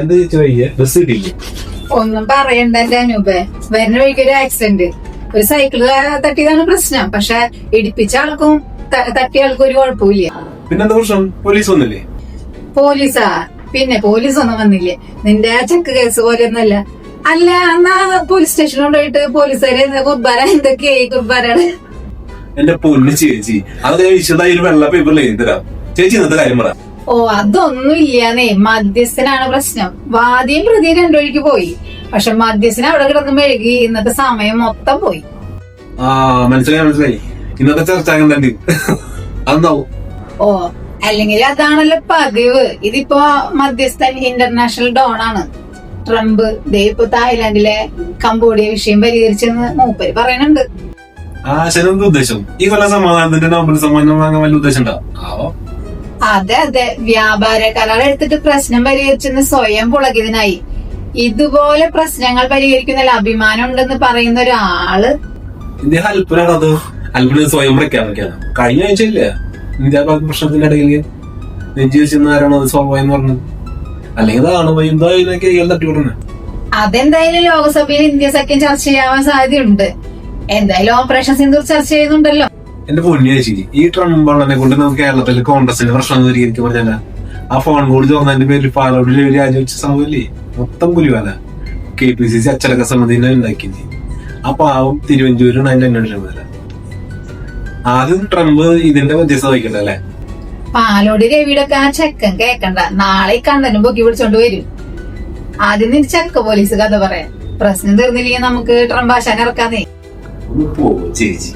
എന്താ ബസ് ഒന്നും പറയണ്ട എന്റെ അനൂപേ. വരുന്ന വഴിക്ക് ഒരു ആക്സിഡന്റ് ഒരു സൈക്കിൾ തട്ടിയതാണ് പ്രശ്നം. പക്ഷെ ഇടിപ്പിച്ച ആൾക്കും തട്ടിയ ആൾക്കും ഒരു കുഴപ്പമില്ല പിന്നെന്താ പ്രശ്നം? പോലീസ് വന്നില്ലേ? പോലീസാ? പിന്നെ പോലീസ് ഒന്നും വന്നില്ലേ? നിന്റെ ആ ചെക്ക് കേസ് പോലെ ഒന്നല്ല അല്ല എന്നാ പോലീസ് സ്റ്റേഷനിൽ കൊണ്ടുപോയിട്ട് പോലീസുകാരെ കുർബാര എന്തൊക്കെയായി കുർബാരയുടെ എന്റെ പൊന്ന് ചേച്ചി അത് വിശദമായി ഒരു വെള്ള പേപ്പറിൽ എഴുതി തരാം. ചേച്ചി ഇന്നത്തെ കാര്യം പറ. ഓ അതൊന്നും ഇല്ലാന്നേ മധ്യസ്ഥനാണ് പ്രശ്നം. വാദിയും പ്രതിയും രണ്ടുവഴിക്ക് പോയി. പക്ഷെ മധ്യസ്ഥന അവിടെ കിടന്ന് മെഴുകി. ഇന്നത്തെ സമയം മൊത്തം പോയി. ആ മനസ്സിലായി മനസ്സിലായി. ഇന്നത്തെ ചർച്ച അങ്ങനെ ഓ അല്ലെങ്കിൽ അതാണല്ലോ പതിവ്. ഇതിപ്പോ മധ്യസ്ഥൻ ഇന്റർനാഷണൽ ഡോൺ ആണ്. ട്രംപ് ദേ ഇപ്പൊ തായ്ലാന്റിലെ കംബോഡിയ വിഷയം പരിഹരിച്ചെന്ന് മൂപ്പര് പറയുന്നുണ്ട് ആ ശരി ഉദ്ദേശം? ഈ കൊല്ലം സമാധാനത്തിന്റെ നോബൽ സമ്മാനം വാങ്ങാൻ വലിയ ഉദ്ദേശം ഉണ്ടാവും അതെ അതെ. വ്യാപാര കരാർ എടുത്തിട്ട് പ്രശ്നം പരിഹരിച്ചെന്ന് സ്വയം പുളകിതിനായി ഇതുപോലെ പ്രശ്നങ്ങൾ പരിഹരിക്കുന്നതിൽ അഭിമാനം ഉണ്ടെന്ന് പറയുന്ന ഒരാൾ. ഇന്ത്യ ഹൽപ്പനാണ് അത്? ഹൽപ്പിന് സ്വയം പ്രഖ്യാപിക്കാണ് കഴിഞ്ഞ ആഴ്ച ഇല്ല? ഇന്ത്യ പാക് പ്രശ്നത്തിന്റെ ഇടയിൽ നെഞ്ചി വെച്ചിരുന്ന ആരാണോ അത് സോൾവ് ആയെന്ന് പറഞ്ഞത്? അല്ലെങ്കിൽ അതാണ് എന്തായാലും ഇയാൾ തട്ടിവിടുന്നത് അതെന്തായാലും ലോകസഭയിൽ ഇന്ത്യ സഖ്യം ചർച്ച ചെയ്യാൻ സാധ്യതയുണ്ട്. എന്തായാലും ഓപ്പറേഷൻ സിന്ദൂർ ചർച്ച ചെയ്യുന്നുണ്ടല്ലോ. എന്റെ പൊന്നു ചേച്ചി ഈ ട്രംപ് അണ്ണനെ കൊണ്ട് നമുക്ക് കേരളത്തിൽ കോൺഗ്രസിന്റെ പ്രശ്നം പരിഹരിക്കാൻ പറഞ്ഞാൽ ആ ഫോൺ കോൾ ചോർന്നതിന്റെ പേരിൽ പാലോട്ടിൽ രാജിവെച്ച സംഭവമില്ലേ മൊത്തം കുലിവാല. കെ പി സി സി അച്ചടക്ക സമിതിനെ ഉണ്ടാക്കി ആ പാവം തിരുവഞ്ചൂരാണ് അതിന്റെ അന്വേഷണം മുതല ആദ്യം ട്രംപ് ഇതിന്റെ മധ്യസ്ഥ വഹിക്കണ്ട അല്ലെ? പാലോട് രവിയുടെ ആ ചെക്കൻ കേക്കണ്ട. നാളെ കണ്ടനും പൊക്കി പിടിച്ചോണ്ട് വരും. ആദ്യം നിന്റെ ചക്ക പോലീസ് കഥ പറയാം. പ്രശ്നം തീർന്നില്ലെങ്കിൽ നമുക്ക് ട്രംപ് ആശാൻ ഇറക്കാന്നേ. ചേച്ചി.